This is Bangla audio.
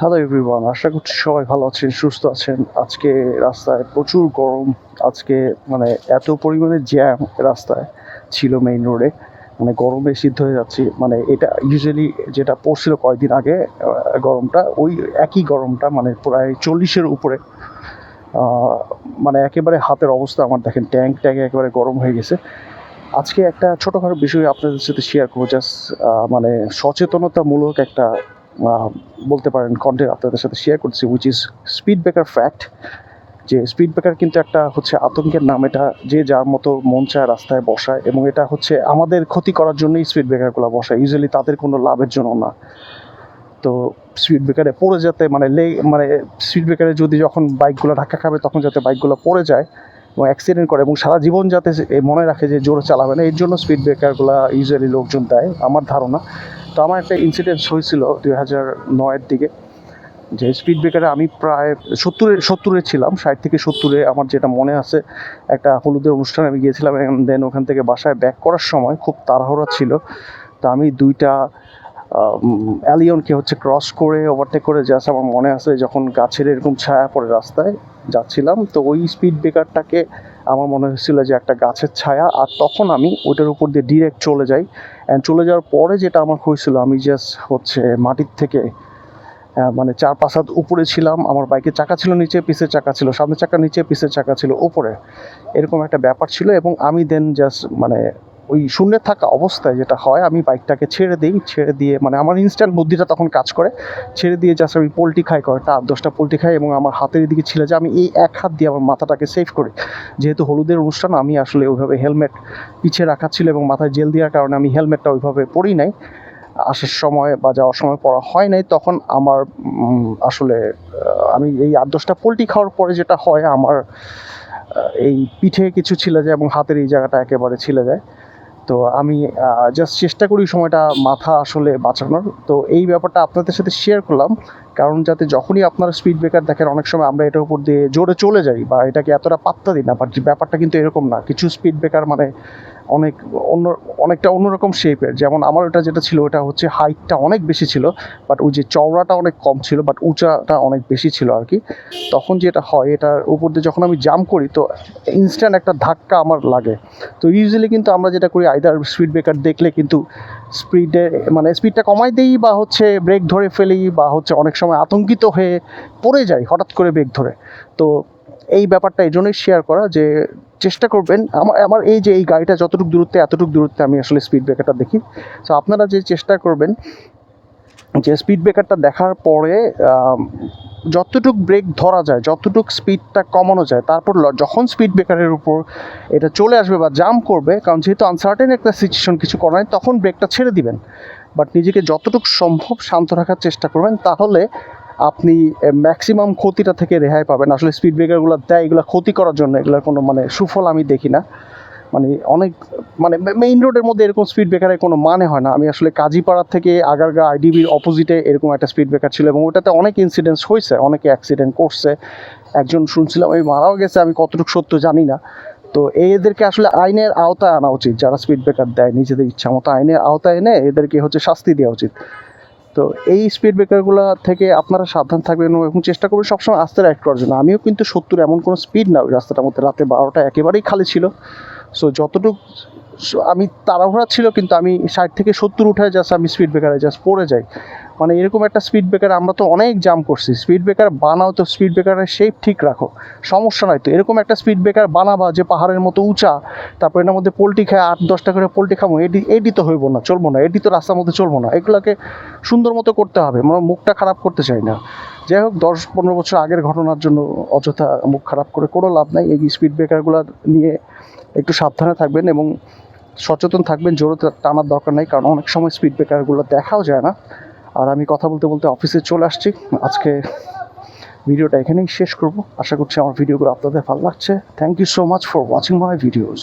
হ্যালো এভরিওয়ান আশা করছি সবাই ভালো আছেন, সুস্থ আছেন। আজকে রাস্তায় প্রচুর গরম। আজকে মানে এত পরিমাণে জ্যাম রাস্তায় ছিল মেইন রোডে মানে গরমে সিদ্ধ হয়ে যাচ্ছি। মানে এটা ইউজুয়ালি যেটা পড়ছিল কয়েকদিন আগে গরমটা, ওই একই গরমটা মানে প্রায় চল্লিশের উপরে। মানে একেবারে হাতের অবস্থা আমার দেখেন ট্যাঙ্ক ট্যাঙ্ক একেবারে গরম হয়ে গেছে। আজকে একটা ছোটোখাটো বিষয় আপনাদের সাথে শেয়ার করব। জাস্ট মানে সচেতনতামূলক একটা বলতে পারেন কন্টেন্ট আপনাদের সাথে শেয়ার করছি which is speed breaker fact যে স্পিড ব্রেকার কিন্তু একটা হচ্ছে আতঙ্কের নাম, এটা যে যার মতো মন চায় রাস্তায় বসায়, এবং এটা হচ্ছে আমাদের ক্ষতি করার জন্যই স্পিড ব্রেকারগুলো বসায় ইউজুয়ালি তাদের কোনো লাভের জন্য না। তো স্পিড ব্রেকারে পড়ে যেতে মানে লে মানে স্পিড ব্রেকারে যদি যখন বাইকগুলো ধাক্কা খাবে, তখন যাতে বাইকগুলো পড়ে যায় এবং অ্যাক্সিডেন্ট করে এবং সারা জীবন যাতে মনে রাখে যে জোরে চালাবে না, এর জন্য স্পিড ব্রেকারগুলো ইউজুয়ালি লোকজন দেয়, আমার ধারণা। তো আমার একটা ইনসিডেন্ট হয়েছিল দুই হাজার নয়ের দিকে, যে স্পিড ব্রেকারে আমি প্রায় সত্তরে সত্তরে ছিলাম, ষাট থেকে সত্তরে আমার যেটা মনে আছে, একটা হলুদের অনুষ্ঠানে আমি গিয়েছিলাম দেন ওখান থেকে বাসায় ব্যাক করার সময় খুব তাড়াহুড়া ছিল। তো আমি দুইটা অ্যালিয়নকে হচ্ছে ক্রস করে ওভারটেক করে জাস্ট আমার মনে আছে যখন গাছের এরকম ছায়া পড়ে রাস্তায় যাচ্ছিলাম, তো ওই স্পিড ব্রেকারটাকে আমার মনে হয়েছিল যে একটা গাছের ছায়া, আর তখন আমি ওইটার উপর দিয়ে ডিরেক্ট চলে যাই অ্যান্ড চলে যাওয়ার পরে যেটা আমার হয়েছিল, আমি জাস্ট হচ্ছে মাটির থেকে মানে চার পাঁচ হাত উপরে ছিলাম, আমার বাইকের চাকা ছিল নিচে, পিসের চাকা ছিল, সামনের চাকা নিচে, পিসের চাকা ছিল উপরে, এরকম একটা ব্যাপার ছিল, এবং আমি দেন জাস্ট মানে ওই শূন্যে থাকা অবস্থায় যেটা হয়, আমি বাইকটাকে ছেড়ে দিই, ছেড়ে দিয়ে মানে আমার ইনস্ট্যান্ট বুদ্ধিটা তখন কাজ করে। ছেড়ে দিয়ে জাস্ট আমি পোলট্রি খাই কয়েকটা আট দশটা পোলট্রি খাই এবং আমার হাতের দিকে ছিল যে আমি এই এক হাত দিয়ে আমার মাথাটাকে সেভ করি। যেহেতু হলুদের অনুষ্ঠান, আমি আসলে ওইভাবে হেলমেট পিছিয়ে রাখা ছিল এবং মাথায় জেল দেওয়ার কারণে আমি হেলমেটটা ওইভাবে পরি নাই। আসার সময় বা যাওয়ার সময় পড়া হয় নাই, তখন আমার আসলে আমি এই আট দশটা পোলট্রি খাওয়ার পরে যেটা হয়, আমার এই পিঠে কিছু ছিলে যায় এবং হাতের এই জায়গাটা একেবারে ছিলে যায়। তো আমি জাস্ট চেষ্টা করি সময়টা মাথা আসলে বাঁচানোর। তো এই ব্যাপারটা আপনাদের সাথে শেয়ার করলাম। কারণ যাতে যখনই আপনারা স্পিড ব্রেকার দেখেন, অনেক সময় আমরা এটার উপর দিয়ে জোরে চলে যাই বা এটাকে এতটা পাত্তা দিই না বাট ব্যাপারটা কিন্তু এরকম না। কিছু স্পিড ব্রেকার মানে অনেক অন্য, অনেকটা অন্যরকম শেপের যেমন আমার ওটা যেটা ছিল, ওটা হচ্ছে হাইটটা অনেক বেশি ছিল বাট ওই যে চওড়াটা অনেক কম ছিল বাট উঁচাটা অনেক বেশি ছিল আর কি। তখন যেটা হয়, এটার উপর দিয়ে যখন আমি জাম্প করি, তো ইনস্ট্যান্ট একটা ধাক্কা আমার লাগে। তো ইউজুয়ালি কিন্তু আমরা যেটা করি আইদার স্পিড ব্রেকার দেখলে কিন্তু স্পিডে মানে স্পিডটা কমাই দিই বা হচ্ছে ব্রেক ধরে ফেলি বা হচ্ছে অনেক সময় আতঙ্কিত হয়ে পড়ে যাই হঠাৎ করে ব্রেক ধরে। তো এই ব্যাপারটা এই জন্যই শেয়ার করা যে চেষ্টা করবেন। আমার আমার এই যে এই গাড়িটা যতটুকু দূরত্বে, এতটুকু দূরত্বে আমি আসলে স্পিড ব্রেকারটা দেখি। তো আপনারা যে চেষ্টা করবেন, যে স্পিড ব্রেকারটা দেখার পরে যতটুক ব্রেক ধরা যায়, যতটুক স্পিডটা কমানো যায়, তারপর যখন স্পিড ব্রেকারের উপর এটা চলে আসবে বা জাম্প করবে, কারণ যেহেতু আনসার্টেন একটা সিচুয়েশন কিছু নাই, তখন ব্রেকটা ছেড়ে দিবেন। বাট নিজেকে যতটুকু সম্ভব শান্ত রাখার চেষ্টা করবেন, তাহলে আপনি ম্যাক্সিমাম ক্ষতিটা থেকে রেহাই পাবেন। আসলে স্পিড ব্রেকারগুলো দেয়, এগুলো ক্ষতি করার জন্য এগুলোর কোনো মানে সুফল আমি দেখি না। মানে অনেক মানে মেইন রোডের মধ্যে এরকম স্পিড ব্রেকারের কোনো মানে হয় না। আমি আসলে কাজীপাড়ার থেকে আগারগা আইডিবির অপোজিটে এরকম একটা স্পিড ব্রেকার ছিল এবং ওটাতে অনেক ইনসিডেন্টস হয়েছে অনেকে অ্যাক্সিডেন্ট করছে। একজন শুনছিলাম আমি মারাও গেছে, আমি কতটুকু সত্য জানি না। তো এদেরকে আসলে আইনের আওতায় আনা উচিত। যারা স্পিড ব্রেকার দেয়, নিজেদের ইচ্ছা মতো আইনের আওতায় এনে এদেরকে হচ্ছে শাস্তি দেওয়া উচিত। তো এই স্পিড ব্রেকারগুলো থেকে আপনারা সাবধান থাকবেন এবং চেষ্টা করবেন সবসময় আস্তে রাইড করার জন্য। আমিও কিন্তু সত্তর এমন কোনো স্পিড না ওই রাস্তাটার মধ্যে। রাতে বারোটা একেবারেই খালি ছিল। সো যতটুকু আমি তাড়াহুড়া ছিল, কিন্তু আমি ষাট থেকে সত্তর উঠায় জাস্ট আমি স্পিড ব্রেকারে জাস্ট পড়ে যাই। মানে এরকম একটা স্পিড ব্রেকার আমরা তো অনেক জাম করছি। স্পিড ব্রেকার বানাও তো স্পিড ব্রেকারের শেপ ঠিক রাখো। সমস্যা নাই তো, এরকম একটা স্পিড ব্রেকার বানাবা যে পাহাড়ের মতো উঁচা, তারপর এটার মধ্যে পোলট্রি খায় আট, দশটা করে পোলট্রি খাব এডি এডি তো হইব না, চলবো না এডি তো রাস্তার মধ্যে চলবো না। এগুলোকে সুন্দর মতো করতে হবে মানে মুখটা খারাপ করতে চাই না। যাই হোক, দশ, পনেরো বছর আগের ঘটনার জন্য অযথা মুখ খারাপ করে কোনো লাভ নাই। এই স্পিড ব্রেকারগুলো নিয়ে একটু সাবধানে থাকবেন এবং সচেতন থাকবেন, জোরে টানার দরকার নাই, কারণ অনেক সময় স্পিড ব্রেকারগুলো দেখাও যায় না। আর আমি কথা বলতে বলতে অফিসে চলে আসছি। আজকে ভিডিওটা এখানেই শেষ করব। আশা করছি আমার ভিডিওগুলো আপনাদের ভালো লাগছে। Thank you so much for watching my videos